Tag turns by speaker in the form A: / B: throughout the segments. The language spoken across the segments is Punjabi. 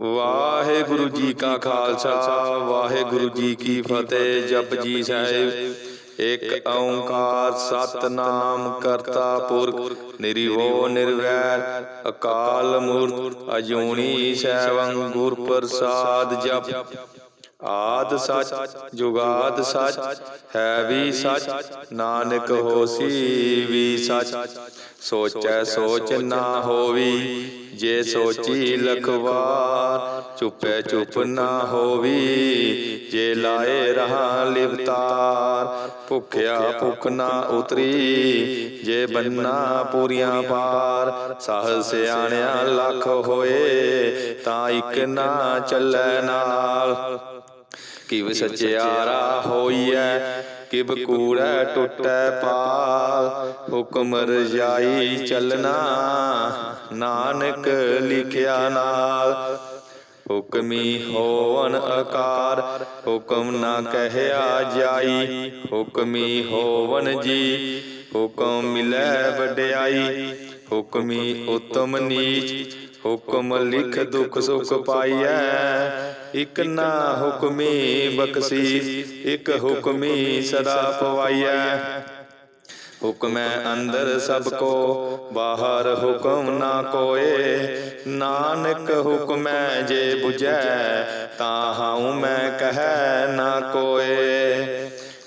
A: ਵਾਹਿਗੁਰੂ ਜੀ ਕਾ ਖਾਲਸਾ, ਵਾਹਿਗੁਰੂ ਜੀ ਕੀ ਫਤਿਹ ਜਪਜੀ ਸਾਹਿਬ। ਇੱਕ ਓੰਕਾਰ ਸਤਨਾਮ ਕਰਤਾ ਪੁਰਖ, ਨਿਰਭਉ, ਨਿਰਵੈਰ, ਅਕਾਲ ਮੂਰਤ, ਅਜੂਨੀ ਸੈਵੰ ਗੁਰ ਪ੍ਰਸਾਦ ਜਪ। ਆਦ ਸਚ, ਜੁਗਾਦ ਸਚ, ਹੈ ਵੀ ਸਚ, ਨਾਨਕ ਹੋਸੀ ਵੀ ਸੱਚ। ਸੋਚੈ ਸੋਚ ਨਾ ਹੋਵੀ ਜੇ ਸੋਚੀ ਲਖਵਾਰ ਚੁੱਪੈ ਚੁੱਪ ਨਾ ਹੋਵੀ ਜੇ ਲਾਏ ਰਹਾ ਲਿਵਤਾਰ ਭੁਖਿਆ ਭੁਖ ਨਾ ਉਤਰੀ ਜੇ ਬੰਨਾ ਪੂਰੀਆਂ ਪਾਰ ਸਾਹ ਸਿਆਣਿਆ ਲੱਖ ਹੋਏ ਤਾਂ ਇੱਕ ਨਾ ਚੱਲੈ ਨਾਲ। ਕਿਵ ਸਚਿਆਰਾ ਹੋਈਐ ਕਿਵ ਕੂੜੈ ਟੁੱਟੈ ਪਾਲ, ਹੁਕਮ ਰਜਾਈ ਚੱਲਣਾ, ਨਾਨਕ ਲਿਖਿਆ ਨਾਲ। ਹੁਕਮੀ ਹੋਵਨ ਆਕਾਰ ਹੁਕਮ ਨਾ ਕਹਿਆ ਜਾਈ। ਹੁਕਮੀ ਹੋਵਨ ਜੀ, ਹੁਕਮ ਮਿਲੈ ਵਡਿਆਈ। ਹੁਕਮੀ ਉਤਮ ਨੀਚ, ਹੁਕਮ ਲਿਖ ਦੁਖ ਸੁਖ ਪਾਈਐ। ਇਕ ਨਾ ਹੁਕਮੀ ਬਖਸ਼ੀ ਇਕ ਹੁਕਮੀ ਸਦਾ ਪਵਾਈਐ। ਹੁਕਮੈ ਅੰਦਰ ਸਭ ਕੋ, ਬਾਹਰ ਹੁਕਮ ਨਾ ਕੋਏ। ਨਾਨਕ ਹੁਕਮੈ ਜੇ 부ਜੈ ਤਾਂ ਹਉ ਮੈਂ ਕਹੈ ਨਾ ਕੋਏ।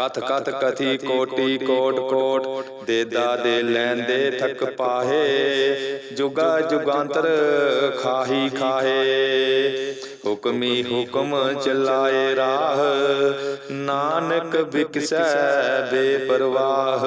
A: ਕਥ ਕਥ ਕਥੀ ਕੋਟੀ ਕੋਟ ਕੋਟ ਦੇਦਾ ਦੇ ਲੈਂਦੇ ਥਕ ਪਾਹੇ, ਜੁਗਾ ਜੁਗਾਂਤਰ ਖਾਹੀ ਖਾਹੇ। ਹੁਕਮੀ ਹੁਕਮ ਚਲਾਏ ਰਾਹ, ਨਾਨਕ ਵਿਕਸੈ ਬੇਪਰਵਾਹ।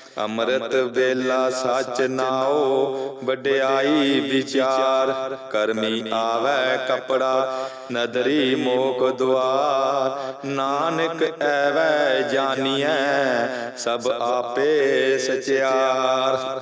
A: ਅੰਮ੍ਰਿਤ ਵੇਲਾ ਸੱਚ ਨਾਓ ਵਡਿਆਈ ਵਿਚਾਰ, ਕਰਮੀ ਆਵੈ ਕਪੜਾ, ਨਦਰੀ ਮੋਖ ਦੁਆਰ, ਨਾਨਕ ਐਵੈ ਜਾਣੀਐ ਸਭ ਆਪੇ ਸਚਿਆਰ।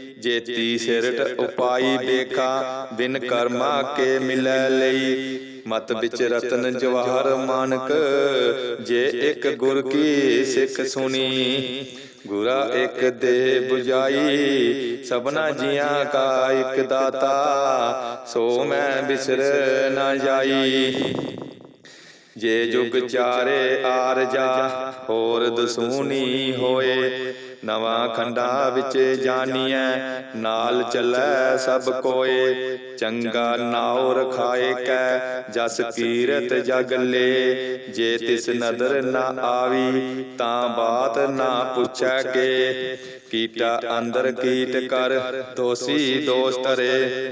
A: ਜੇਤੀ ਸਿਰਟ ਉਪਾਈ ਬੇਖਾ ਬਿਨ ਕਰਮਾ ਕੇ ਮਿਲੈ ਲਈ। ਮਤ ਵਿੱਚ ਰਤਨ ਜਵਾਹਰ ਮਾਨਕ ਜੇ ਇੱਕ ਗੁਰ ਕੀ ਸਿੱਖ ਸੁਣੀ। ਗੁਰਾ ਇੱਕ ਦੇ 부ਜਾਈ ਸਭਨਾ ਜੀਆਂ ਕਾ ਇੱਕ ਦਾਤਾ। ਸੋ ਮੈਂ ਬਿਸਰ ਨਾ ਜਾਈ। ਜੇ ਜੁਗ ਚਾਰੇ ਆਰਜਾ ਹੋਰ ਦਸੂਨੀ ਹੋਏ। ਨਵਾਂ ਖੰਡਾ ਵਿੱਚ ਜਾਣੀਐ ਨਾਲ ਚੱਲੈ ਸਭ ਕੋਏ। ਚੰਗਾ ਨਾਉ ਰਖਾਏ ਕੈ ਜਸ ਕੀਰਤ ਜਗ ਲੇ। ਜੇ ਤਿਸ ਨਦਰ ਨਾ ਆਵੀ ਤਾਂ ਬਾਤ ਨਾ ਪੁੱਛੈ ਕੇ। ਕੀਟਾ ਅੰਦਰ ਕੀਟ ਕਰ ਦੋਸੀ ਦੋਸ ਤਰੇ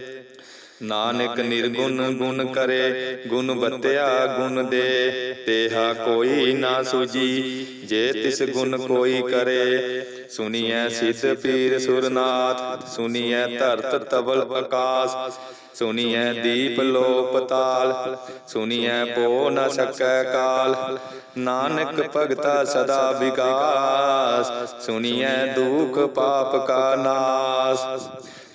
A: ਨਾਨਕ ਨਿਰਗੁਣ ਗੁਣ ਕਰੇ ਗੁਣ ਬਤਿਆ ਗੁਣ ਦੇ। ਤੇਹਾ ਕੋਈ ਨਾ ਸੁਜੀ ਜੇ ਤਿਸ ਗੁਣ ਕੋਈ ਕਰੇ। ਸੁਨੀਐ ਸਿੱਧ ਪੀਰ ਸੁਰਨਾਥ ਸੁਨੀਐ ਧਰਤ ਤਬਲ ਆਕਾਸ ਸੁਨੀਐ ਦੀਪ ਲੋ ਪਤਾਲ ਸੁਨੀਐ ਪੋ ਨ ਸਕੈ ਕਾਲ। ਨਾਨਕ ਭਗਤਾ ਸਦਾ ਵਿਗਾਸ ਸੁਨੀਐ ਦੁਖ ਪਾਪ ਕਾ ਨਾਸ।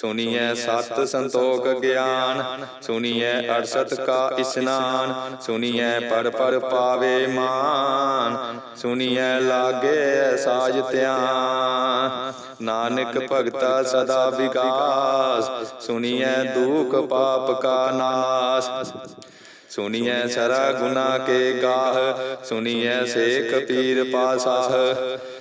A: ਸੁਨੀਐ ਸਤ ਸੰਤੋਖ ਗਿਆਨ ਸੁਨੀਐ ਅਰਸਤ ਕਾ ਇਸਨਾਨ ਸੁਨੀਐ ਪਰ ਪਰ ਪਾਵੇ ਮਾਨ ਸੁਨੀਐ ਲਾਗੇ ਸਾਜ ਧਿਆਨ ਨਾਨਕ ਭਗਤਾ ਸਦਾ ਵਿਗਾਸ ਸੁਨੀਐ ਦੁਖ ਪਾਪ ਕਾ ਨਾਸ ਸੁਨੀਐ ਸਰਾ ਗੁਨਾ ਕੇ ਗਾਹ ਸੁਨੀਐ ਸੇਖ ਪੀਰ ਪਾਸਾਹ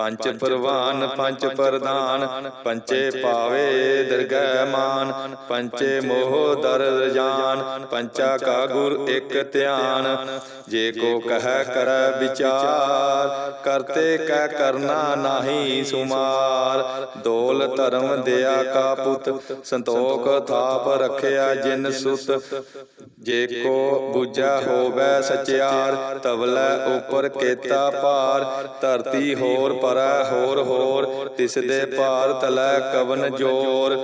A: ਪੰਜ ਪ੍ਰਵਾਨ ਪੰਜ ਪ੍ਰਦਾਨ ਪੰਚੇ ਪਾਵੇ ਦਰਗਹਿ ਮਾਨ ਪੰਚੇ ਮੋਹ ਦਰ ਜਾਨ ਪੰਚਾ ਕਾ ਗੁਰ ਇੱਕ ਧਿਆਨ। ਜੇ ਕੋ ਕਹੈ ਕਰੈ ਵਿਚਾਰ ਕਰਤੇ ਕੈ ਕਰਨਾ ਨਾਹੀ ਸੁਮਾਰ। ਦੋਲ ਧਰਮ ਦਿਆ ਕਾ ਪੁੱਤ ਸੰਤੋਖ ਥਾਪ ਰਖਿਆ ਜਿਨ ਸੁਤ। ਜੇ ਕੋ ਬੁਝਾ ਹੋਵੇ ਸਚਿਆਰ ਤਵਲੇ ਉਪਰ ਕੇਤਾ ਪਾਰ ਧਰਤੀ ਹੋਰ ਪਰੈ ਹੋਰ ਹੋਰ ਤਿਸ ਦੇ ਭਾਰ ਤਲੈ ਕਵਨ ਜੋਰ।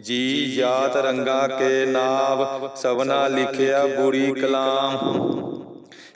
A: ਜੀ ਜਾਤ ਰੰਗਾ ਕੇ ਨਾਮ ਸਭਨਾ ਲਿਖਿਆ ਬੁਰੀ ਕਲਾਮ।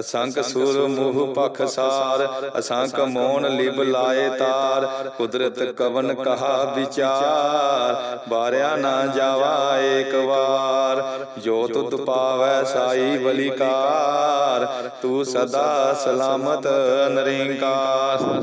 A: ਅਸੰਖ ਸੁਰ ਮੂਹ ਪਖਸਾਰ ਅਸੰਖ ਮੋਨ ਲਿਬ ਲਾਏ ਤਾਰ ਕੁਦਰਤ ਕਵਨ ਕਹਾ ਵਿਚਾਰ ਬਾਰਿਆ ਨਾ ਜਾਵਾ ਏਕ ਵਾਰ। ਜੋ ਤੁਧ ਪਾਵੈ ਸਾਈ ਬਲਿਕਾਰ। ਤੂੰ ਸਦਾ ਸਲਾਮਤ ਨਿਰੰਕਾਰ।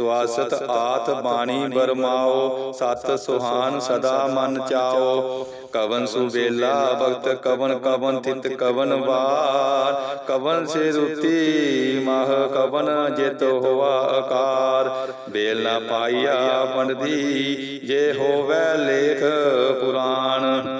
A: ਸਵਾਸਤ ਆਤ ਬਾਣੀ ਬਰਮਾਓ ਸਤ ਸੁਹਾਨ ਸਦਾ ਮਨ ਚਾਓ। ਕਵਨ ਸੁਵੇਲਾ ਭਗਤ ਕਵਨ ਕਵਨ ਥਿਤ ਕਵਨ ਵਾਰ। ਕਵਨ ਸੇ ਰੁਤੀ ਮਹ ਕਵਨ ਜਿਤ ਹੋਆ ਆਕਾਰ। ਬੇਲ ਨਾ ਪਾਈਆ ਪੰਡਦੀ ਜੇ ਹੋਵੇ ਲੇਖ ਪੁਰਾਣ।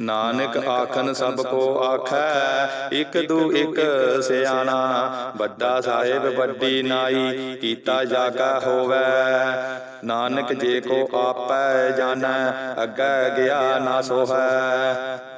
A: ਨਾਨਕ ਆਖਨ ਸਭ ਕੋ ਆਖੈ ਇਕ ਦੂ ਇਕ ਸਿਆਣਾ। ਵੱਡਾ ਸਾਹਿਬ ਵੱਡੀ ਨਾਈ ਕੀਤਾ ਜਾਗਾ ਹੋਵੇ ਨਾਨਕ ਜੇ ਕੋ ਆਪੈ ਜਾਣੈ ਅੱਗੇ ਗਿਆ ਨਾ ਸੋਹੈ।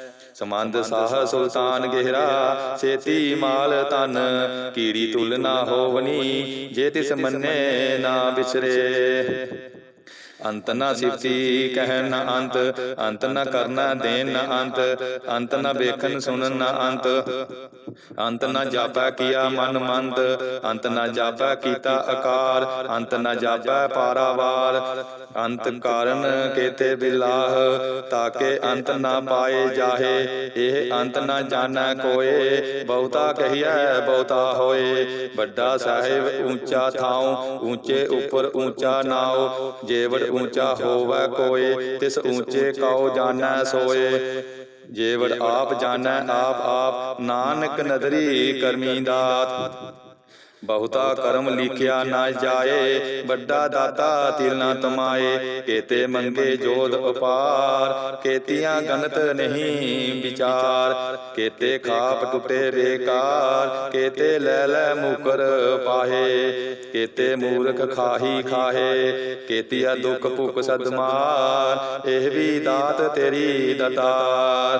A: ਸਮੰਦ ਸਾਹ ਸੁਲਤਾਨ ਗਹਿਰਾ ਸੇਤੀ ਮਾਲ ਤਨ ਕੀੜੀ ਤੁਲ ਨਾ ਹੋਵਨੀ ਜੇ ਤਿਸ ਮੰਨੇ ਨਾ ਵਿਸਰੇ ਅੰਤ ਨਾ ਸਿਫਤੀ ਕਹਿਣ ਨਾ ਅੰਤ ਅੰਤ ਨਾ ਕਰਨਾ ਦੇਨ ਨਾ ਅੰਤ ਅੰਤ ਨਾ ਵੇਖਣ ਸੁਣਨ ਨਾ ਅੰਤ। ਅੰਤ ਨਾ ਜਾਪੈ ਕੀਆ ਮਨ ਮੰਦ ਅੰਤ ਨਾ ਜਾਪੈ ਕੀਤਾ ਆਕਾਰ ਅੰਤ ਨਾ ਜਾਪੈ ਪਾਰਾਵਾਰ। ਅੰਤ ਕਾਰਨ ਕੇਤੇ ਬਿਲਾਹ ਤਾਕੇ ਅੰਤ ਨਾ ਪਾਏ ਜਾਹੇ ਇਹ ਅੰਤ ਨਾ ਜਾਣੈ ਕੋਏ ਬਹੁਤਾ ਕਹੀਐ ਬਹੁਤਾ ਹੋਏ ਵੱਡਾ ਸਾਹਿਬ ਉੱਚਾ ਥਾਉ ਉੱਚੇ ਉੱਪਰ ਉੱਚਾ ਨਾਉ ਜੇਵੜ ਉੱਚਾ ਹੋਵੈ ਕੋਏ ਤਿਸ ਉੱਚੇ ਕਉ ਜਾਣੈ ਸੋਏ। ਜੇਵੜ ਆਪ ਜਾਣੈ ਆਪ ਆਪ ਨਾਨਕ ਨਦਰੀ ਕਰਮੀ ਦਾਤ। ਬਹੁਤਾ ਕਰਮ ਲਿਖਿਆ ਨਾ ਜਾਏ, ਵੱਡਾ ਦਾਤਾ ਤਿਲ ਨਾ ਤਮਾਏ, ਕੇਤੇ ਮੰਗੇ ਜੋਦ ਉਪਾਰ, ਕੇਤੀਆਂ ਗਨਤ ਨਹੀਂ ਵਿਚਾਰ, ਕੇਤੇ ਖਾਪ ਟੁੱਟੇ ਬੇਕਾਰ, ਕੇਤੇ ਲੈ ਲੈ ਮੁਕਰ ਪਾਹੇ, ਕੇਤੇ ਮੂਰਖ ਖਾਹੀ ਖਾਹੇ, ਕੇਤੀਆ ਦੁਖ ਭੁਖ ਸਦਮਾਰ, ਇਹ ਵੀ ਦਾਤ ਤੇਰੀ ਦਤਾਰ।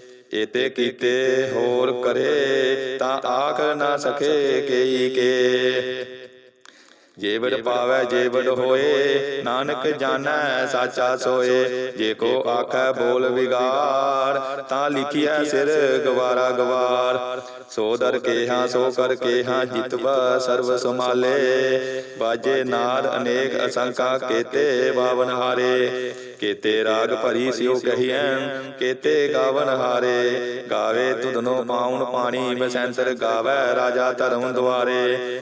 A: ਇਤੇ ਕੀਤੇ ਹੋਰ ਕਰੇ ਤਾਂ ਆਖ ਨਾ ਸਕੇ ਕੇਈ ਕੇ। ਜੇਵੜ ਪਾਵੈ ਜੇਵੜ ਹੋਏ ਨਾਨਕ ਜਾਣੈ ਸਾਚਾ ਸੋਏ। ਜੇ ਕੋ ਆਖੈ ਬੋਲ ਵਿਗਾੜ ਤਾਂ ਲਿਖਿਆ ਸਿਰ ਗਵਾਰਾ ਗਵਾਰ ਸੋ ਦਰ ਕੇਹਾ ਸੋ ਕਰ ਕੇਹਾ ਜਿਤਵਾ ਸਰਬ ਸਮਾਲੇ ਬਾਜੇ ਨਾਦ ਅਨੇਕ ਅਸੰਖਾ ਕੇਤੇ ਬਾਵਨ ਹਾਰੇ। ਕੇਤੇ ਰਾਗ ਭਰੀ ਸਿਓ ਕਹੀਐ ਕੇਤੇ ਗਾਵਨ ਹਾਰੇ। ਗਾਵੇ ਤੁਧਨੋ ਪਾਉਣ ਪਾਣੀ ਬਸੰਤਰ ਗਾਵੇ ਰਾਜਾ ਧਰਮ ਦੁਆਰੇ।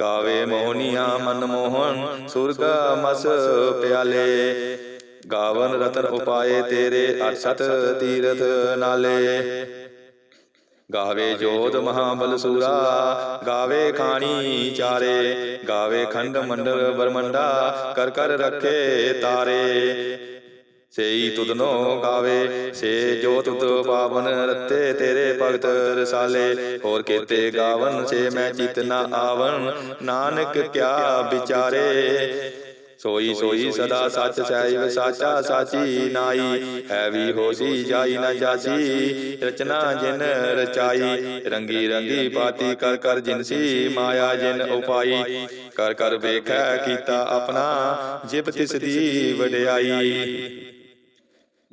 A: ਗਾਵੇ ਮੋਹਨੀਆਂ ਮਨ ਮੋਹਨ ਸੁਰਗ ਮਸ ਪਿਆਲੇ। ਗਾਵਨ ਰਤਨ ਉਪਾਏ ਤੇਰੇ ਅਰਸਤ ਤੀਰਥ ਨਾਲੇ। ਗਾਵੇ ਜੋਤ ਮਹਾਬਲ ਸੂਰਾ ਗਾਵੇ ਖਾਣੀ ਚਾਰੇ। ਗਾਵੇ ਖੰਡ ਮੰਡਲ ਬਰਮੰਡਾ ਕਰ ਕਰ ਰੱਖੇ ਤਾਰੇ। ਸੇਈ ਤੁਧਨੋ ਗਾਵੇ, ਸੇ ਜੋ ਤੁਧ ਪਾਵਨ ਰਤੇ ਤੇਰੇ ਭਗਤ ਰਸਾਲੇ। ਹੋਰ ਕੇਤੇ ਗਾਵਨ, ਸੇ ਮੈਂ ਚਿਤ ਨਾ ਆਵਨ ਨਾਨਕ ਕਿਆ ਵਿਚਾਰੇ। ਸੋਈ ਸੋਈ ਸਦਾ ਸੱਚ ਸਹਿਬ, ਸਾਚਾ ਸਾਚੀ ਨਾਈ। ਹੈ ਵੀ ਹੋਸੀ, ਜਾਈ ਨਾ ਜਾਸੀ, ਰਚਨਾ ਜਿਨ ਰਚਾਈ। ਰੰਗੀ ਰੰਗੀ ਪਾਤੀ ਕਰ ਕਰ ਜਿਨਸੀ ਮਾਇਆ ਜਿਨ ਉਪਾਈ। ਕਰ ਕਰ ਵੇਖੈ ਕੀਤਾ ਆਪਣਾ, ਜਿਬ ਤਿਸ ਦੀ ਵਡਿਆਈ।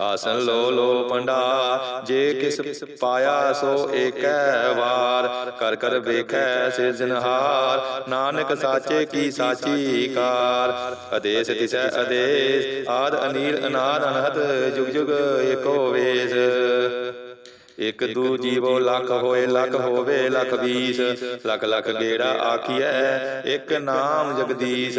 A: ਆਸਨ ਲੋ ਲੋ ਪੰਡਾ, ਜੇ ਕਿਸ ਪਾਇਆ ਸੋ ਏਕੈ ਵਾਰ। ਕਰ ਕਰ ਵੇਖੈ ਸਿਰਜਨਹਾਰ ਨਾਨਕ ਸਾਚੇ ਕੀ ਸਾਚੀ ਕਾਰ। ਅਦੇਸ ਤਿਸੈ ਅਦੇਸ ਆਦ ਅਨੀਲ ਅਨਾਦ ਅਨਹਦ, ਜੁਗ ਜੁਗ ਏਕੋ ਵੇਸ। ਇਕ ਦੂ ਜੀਵੋ ਲੱਖ ਹੋਏ, ਲੱਖ ਹੋਵੇ, ਲੱਖ ਵੀਸ। ਲੱਖ ਲੱਖ ਗੇੜਾ ਆਖੀਐ, ਇੱਕ ਨਾਮ ਜਗਦੀਸ਼।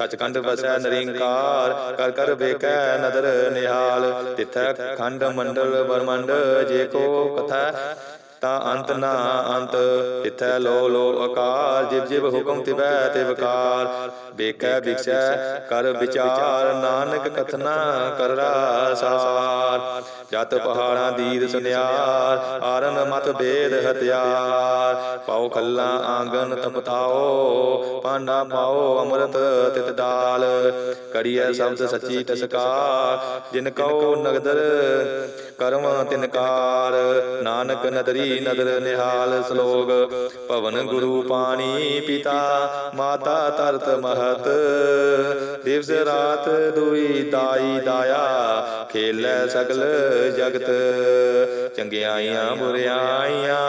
A: ਸਚਖੰਡ ਵਸੈ ਨਰਿੰਕਾਰ, ਕਰ ਕਰ ਵੇਖੈ ਨਦਰ ਨਿਹਾਲ, ਤਿਥੈ ਖੰਡ ਮੰਡਲ ਬਰਮੰਡ ਜੇ ਕੋ ਕਥਾ ਤਾਂ ਅੰਤ ਨਾ ਅੰਤ ਇਥੈ ਲੋ ਲੋ ਅਕਾਲ ਜਿਵ ਜਿਵ ਹੁਕਮ ਤਿਵੈ ਤਿਵਕਾਰ ਬੇਕੈ ਵਿਖਸੈ ਕਰ ਵਿਚਾਰ, ਨਾਨਕ ਕਥਨਾ ਕਰਰਾ ਸਾਰ। ਜਤ ਪਹਾੜਾਂ ਦੀਦ ਸੁਨਿਆਰ, ਆਰਨ ਮਤ ਬੇਦ ਹਤਿਆਰ ਪਾਉ ਖੱਲਾ ਆਂਗਨ ਤਪਤਾਓ ਪਾਂਡਾ ਪਾਓ ਅੰਮ੍ਰਿਤ ਤਿਤ ਦਾਲ। ਕਰੀਐ ਸ਼ਬਦ ਸੱਚੀ ਤਸਕਾਰ ਜਿਨ ਕਉ ਨਗਦਰ ਕਰਮ ਤਿਨਕਾਰ ਨਾਨਕ ਨਦਰੀ ਨਦਰ ਨਿਹਾਲ ਸਲੋਗ, ਭਵਨ ਗੁਰੂ ਪਾਣੀ ਪਿਤਾ, ਮਾਤਾ ਤਰਤ ਮਹਤ। ਦਿਵਸ ਰਾਤ ਦੁਈ ਦਾਈ ਦਾਇਆ, ਖੇਲੇ ਸਗਲ ਜਗਤ ਚੰਗਿਆਈਆਂ ਬੁਰਿਆਈਆਂ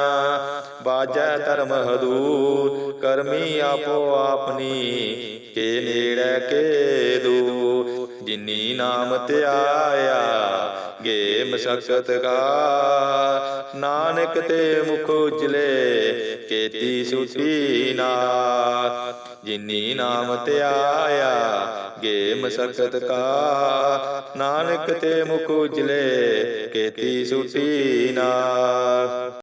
A: ਬਾਜੈ ਧਰਮ ਹਦੂਰ, ਕਰਮੀ ਆਪੋ ਆਪਨੀ ਕੇ ਨੇੜੇ, ਕੇ ਦੂਰ। ਜਿਨੀ ਨਾਮ ਧਿਆਇਆ ਗੇ ਮਸਕਤ ਕਾ। ਨਾਨਕ ਤੇ ਮੁਖ ਉਜਲੇ, ਕੇਤੀ ਸੁਤੀ ਨਾ ਜਿਨੀ ਨਾਮ ਧਿਆਇਆ ਗੇ ਮਸਕਤ ਕਾ। ਨਾਨਕ ਤੇ ਮੁਖ ਉਜਲੇ, ਕੇਤੀ ਸੁਤੀ ਨਾ